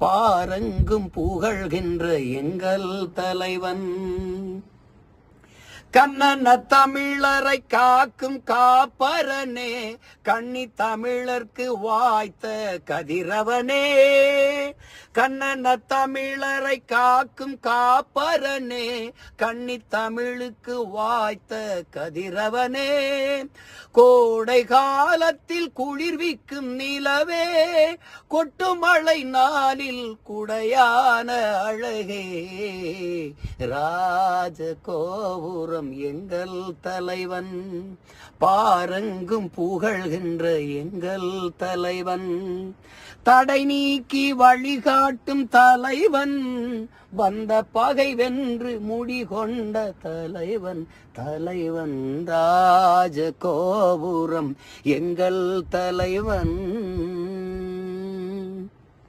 பாரங்கும் புகழ்கின்ற எங்கள் தலைவன். கண்ணன தமிழரை காக்கும் காப்பரனே கண்ணி தமிழர்க்கு வாய்த்த கதிரவனே. கண்ணன தமிழரை காக்கும் காப்பரனே கண்ணி தமிழுக்கு வாய்த்த கதிரவனே. கோடை காலத்தில் குளிர்விக்கும் நிலவே கொட்டுமழை நாளில் குடையான அழகே. ராஜ கோபுரம் எங்கள் தலைவன். பாரங்கும் புகழ்கின்ற எங்கள் தலைவன். தடை நீக்கி வழிகாட்டும் தலைவன். வந்த பகை வென்று முடிகொண்ட தலைவன். தலைவன் ராஜ கோபுரம் எங்கள் தலைவன்.